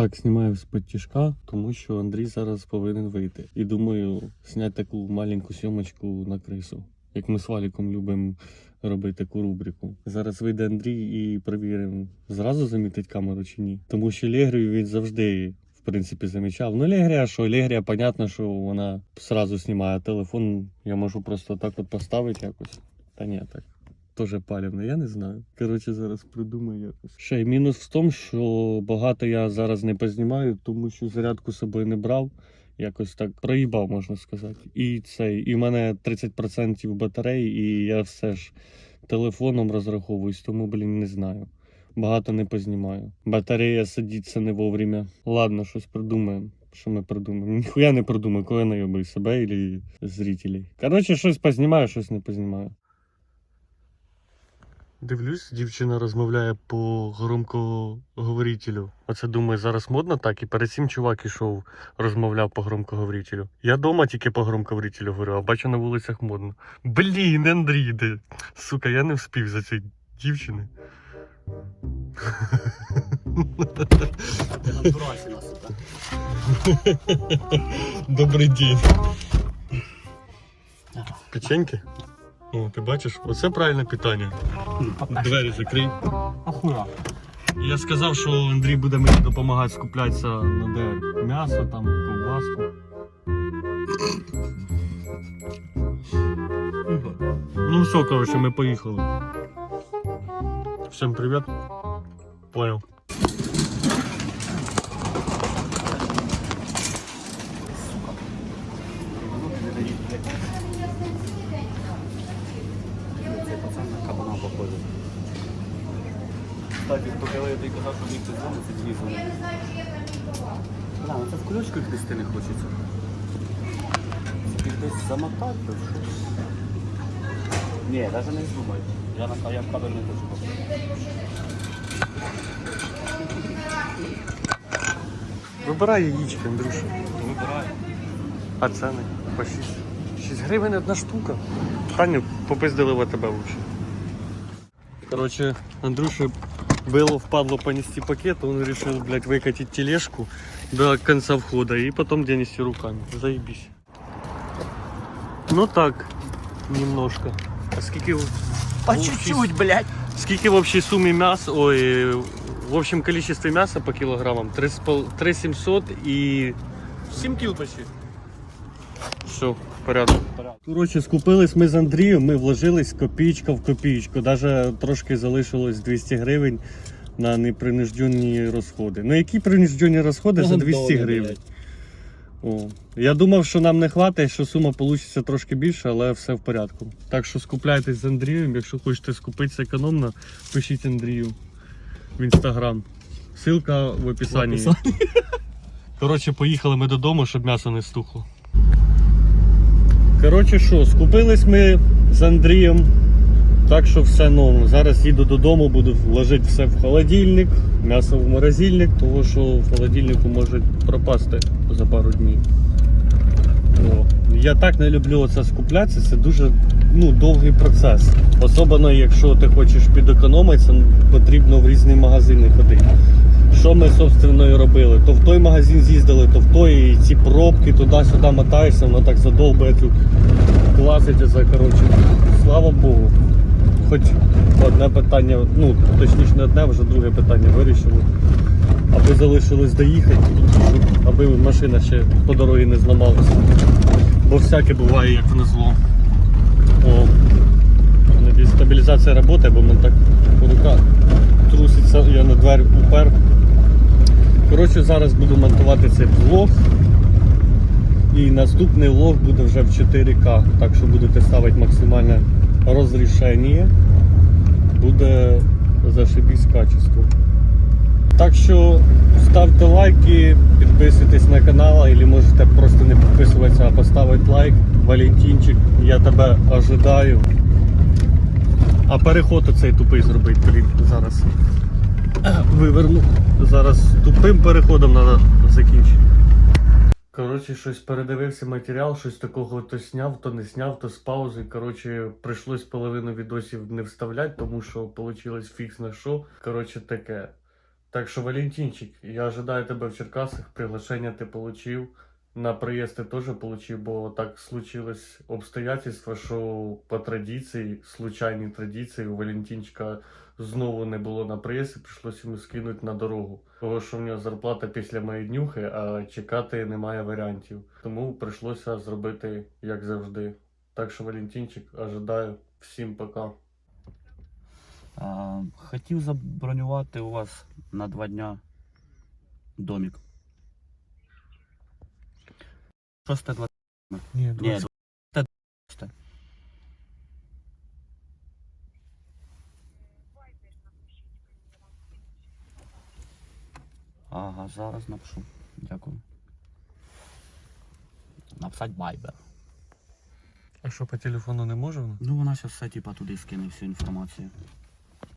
Так, знімаю з підтяжка, тому що Андрій зараз повинен вийти. І думаю, зняти таку маленьку сьомочку на крису. Як ми з Валіком любимо робити таку рубрику. Зараз вийде Андрій і перевіримо, зразу замітить камеру чи ні. Тому що Легрію він завжди, в принципі, замічав. Ну, Легрія, що Легрія, понятно, що вона зразу знімає телефон. Я можу просто так от поставити якось. Та ні, так. Тоже палівне, я не знаю. Коротше, зараз придумаю якось. Ще й мінус в тому, що багато я зараз не познімаю, тому що зарядку з собою не брав. Якось так проїбав, можна сказати. І цей, і в мене 30% батареї, і я все ж телефоном розраховуюсь, тому, блін, не знаю. Багато не познімаю. Батарея садиться не вовремя. Ладно, щось придумаємо. Що ми придумаємо? Ніхуя не придумаю, коли я найобую себе і зрителей. Коротше, щось познімаю, щось не познімаю. Дивлюсь, дівчина розмовляє по громкоговорителю. Оце думаю, зараз модно так. І перед цим чувак ішов, розмовляв по громкоговорителю. Я дома тільки по громкоговорителю говорю, а бачу на вулицях модно. Блін, Андрій, де? Сука, я не вспів за цієї дівчини. Добрий день. Печеньки? О, ти бачиш, оце правильне питання. Двері закрий. Ахура. Я сказав, що Андрій буде мені допомагати скуплятися на де м'ясо, там, ковбаску. Ну все, коротше, ми поїхали. Всім привіт. Понял. Цей пацан на кабана походить. Кстати, поки я тобі казав, що мені хтось дзвонить, це Денис дзвонить. Бля, ну це в кульочку їх нести не хочеться. Це їх десь замотати, то що? Ні, навіть не думаю. Я на я в кабель не хочу. Вибирай яєчки, Андрюша. Вибирай. А ціни? По 6. 6 гривень одна штука. Таню попиздили в АТБ лучше. Короче, Андрюше было впадло понести пакет, он решил, блядь, выкатить тележку до конца входа и потом донести руками. Заебись. Ну так, немножко. А скільки, в- По Ну, чуть-чуть, блядь. скільки в общей сумме мяса, ой, в общем количестве мяса по килограммам? 3700 и 7 кіл почти. все, Порядок. Коротше, скупились ми з Андрієм, ми вложились копійка в копійку. Навіть трошки залишилось 200 гривень на непринужденні розходи. Ну які принужденні розходи за 200 гривень? О. Я думав, що нам не хватить, що сума вийде трошки більше, але все в порядку. Так що скупляйтесь з Андрієм, якщо хочете скупитися економно, пишіть Андрію в інстаграм. Ссылка в описанні. Коротше, поїхали ми додому, щоб м'ясо не стухло. Коротше, що, скупились ми з Андрієм. Так що все норм. Зараз їду додому, буду вложити все в холодильник, м'ясо в морозильник, тому що в холодильнику може пропасти за пару днів. О. Я так не люблю оце скуплятися, це дуже ну, довгий процес. Особливо, якщо ти хочеш підекономитися, потрібно в різні магазини ходити. Що ми, собственно, і робили? То в той магазин з'їздили, то в той, і ці пробки туди-сюди мотаєшся, воно так задовбує тут класить за коротше. Слава Богу. Хоч одне питання, ну точніше не одне, вже друге питання вирішили. Аби залишилось доїхати, аби машина ще по дорозі не зламалася. Бо всяке буває, як на зло. Стабілізація працює, бо мене так рука труситься, я на двері упер. Коротше, зараз буду монтувати цей влог. І наступний влог буде вже в 4К, так що будете ставити максимальне розрішення. Буде зашибісь качество. Так що ставте лайки, підписуйтесь на канал, або можете просто не підписуватися, а поставити лайк. Валентинчик, я тебе ожидаю. А переход оцей тупий зробити, блін, зараз. Виверну. Зараз тупим переходом треба закінчити. Коротше, щось передивився матеріал, щось такого то сняв, то не сняв, то з паузи. Коротше, прийшлось половину відосів не вставляти, тому що вийшло фікс на що. Коротше, таке. Так що, Валентинчик, я ожидаю тебе в Черкасах. Приглашення ти получив. На приїзд ти теж получив, бо так случилось обстоятельства, що по традиції, случайній традиції, у Валентинчика знову не було на приїзд і прийшлося йому скинути на дорогу. Того, що в нього зарплата після моєї днюхи, а чекати немає варіантів. Тому прийшлося зробити як завжди. Так що, Валентинчик, ожидаю. Всім пока. А, хотів забронювати у вас на два дня домик. 6 20 Ні, Ні, 20 Ага, зараз напишу. Дякую. Написати Viber. А що по телефону не може? Ну, вона зараз все типа туди скине всю інформацію.